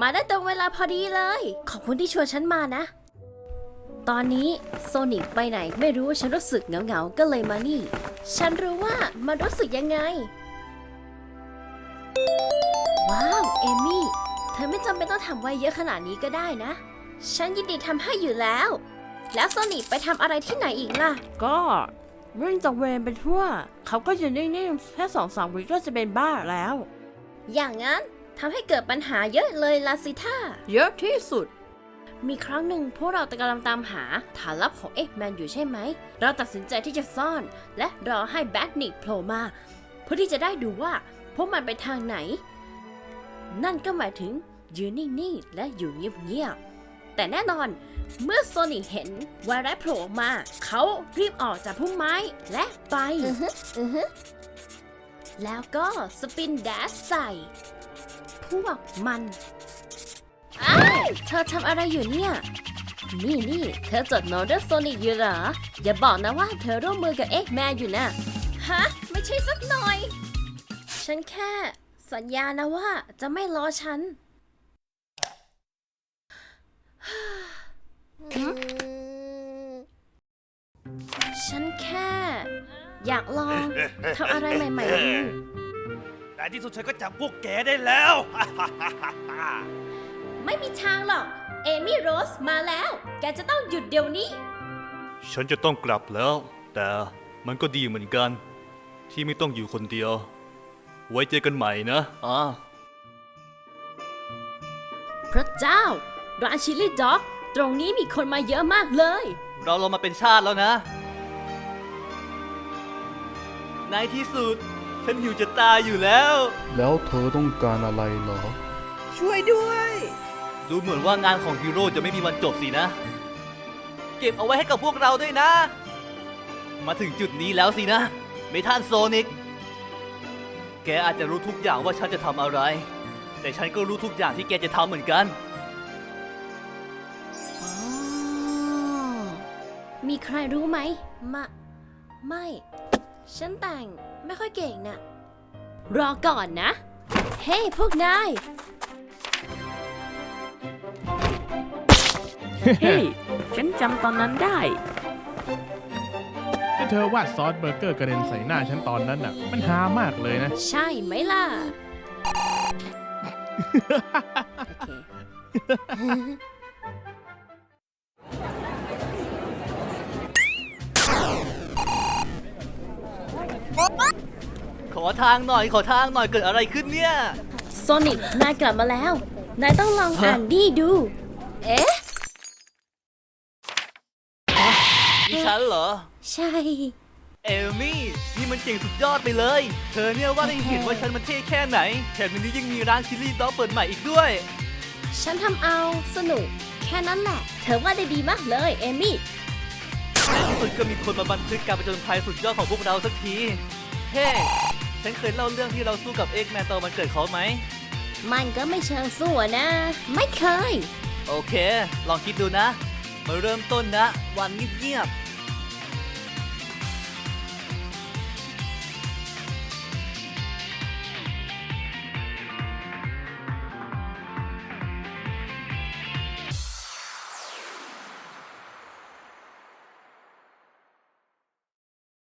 มาได้ตรงเวลาพอดีเลย ขอบคุณที่ชวนฉันมานะ ตอนนี้โซนิกไปไหนไม่รู้ฉันรู้สึกเหงาๆก็เลยมานี่ ฉันรู้ว่ามันรู้สึกยังไง ว้าว เอมี่ เธอไม่จำเป็นต้องทำไว้เยอะขนาดนี้ก็ได้นะ ฉันยินดีทำให้อยู่แล้ว แล้วโซนิกไปทำอะไรที่ไหนอีกล่ะ ก็วิ่งตระเวนไปทั่ว เขาก็จะนิ่งๆแค่สองสามวิก็จะเป็นบ้าแล้ว อย่างนั้น ทำให้เกิดปัญหาเยอะเลยลาสิท่า เยอะที่สุด มีครั้งหนึ่งพวกเรากำลังตามหาฐานลับของเอ็กแมนอยู่ใช่ไหม เราตัดสินใจที่จะซ่อน และรอให้แบทนิกโผล่มา เพื่อที่จะได้ดูว่าพวกมันไปทางไหน นั่นก็หมายถึงยืนนิ่งๆและอยู่เงียบๆ แต่แน่นอนเมื่อโซนิกเห็นวายร้ายโผล่ออกมา เขารีบออกจากพุ่มไม้และไป แล้วก็สปินแดชใส่ พวกมันอ้าวเธอทำอะไรอยู่เนี่ย นี่นี่เธอจดโน้ตเรื่องโซนิกอยู่เหรอ อย่าบอกนะว่าเธอร่วมมือกับเอ็กแมนอยู่นะ ฮะ ไม่ใช่สักหน่อย ฉันแค่ สัญญานะว่าจะไม่ล้อฉัน ฉันแค่ อยากลองทำอะไรใหม่ๆดู ในที่สุดฉันก็จับพวกแกได้แล้ว ไม่มีทางหรอก เอมี่โรสมาแล้ว แกจะต้องหยุดเดี๋ยวนี้ ฉันจะต้องกลับแล้ว แต่มันก็ดีเหมือนกัน ที่ไม่ต้องอยู่คนเดียว ไว้เจอกันใหม่นะอ่าพระเจ้า ร้านชิลลี่ด็อก ตรงนี้มีคนมาเยอะมากเลย เราลงมาเป็นชาติแล้วนะ ในที่สุด ฉันอยู่จะตายอยู่แล้ว แล้วเธอต้องการอะไรเหรอ ช่วยด้วย ดูเหมือนว่างานของฮีโร่จะไม่มีวันจบสินะ เก็บเอาไว้ให้กับพวกเราด้วยนะ มาถึงจุดนี้แล้วสินะ เมทันโซนิก แกอาจจะรู้ทุกอย่างว่าฉันจะทำอะไร แต่ฉันก็รู้ทุกอย่างที่แกจะทำเหมือนกันอ๋อมีใครรู้ไหมมะไม่ ฉันแต่งไม่ค่อยเก่งน่ะ รอก่อนนะ เฮ้พวกนาย เฮ้ย ฉันจำตอนนั้นได้ที่เธอวาดซอสเบอร์เกอร์กระเด็นใส่หน้าฉันตอนนั้นน่ะ มันฮามากเลยนะ ใช่ไหมล่ะ โอเค อทางหน่อยขอทางหน่อยเกิดอะไรขึ้นเนี่ยโซนิกนายกลับมาแล้ว นายต้องลองฮะอ่านนี่ดู เอ๊ะนี่ฉันเหรอ ใช่ เอลมี่นี่มันเจ๋งสุดยอดไปเลย เธอเนี่ยว่าได้เห็นว่าฉันมันเท่แค่ไหนแถมวันนี้ยังมีร้านชิลลี่ด็อกเปิดใหม่อีกด้วย ฉันทำเอาสนุก แค่นั้นแหละ เธอว่าได้ดีมากเลย เอมี่ในที่สุดก็มีคนมาบันทึกการประจนภัยสุดยอดของพวกเราสักที เฮ้ ฉันเคยเล่าเรื่องที่เราสู้กับเอ็กแมนตอนวันเกิดเขาไหม มันก็ไม่เชิงสู้อะนะ ไม่เคย โอเค ลองคิดดูนะ มาเริ่มต้นนะ วันเงียบๆ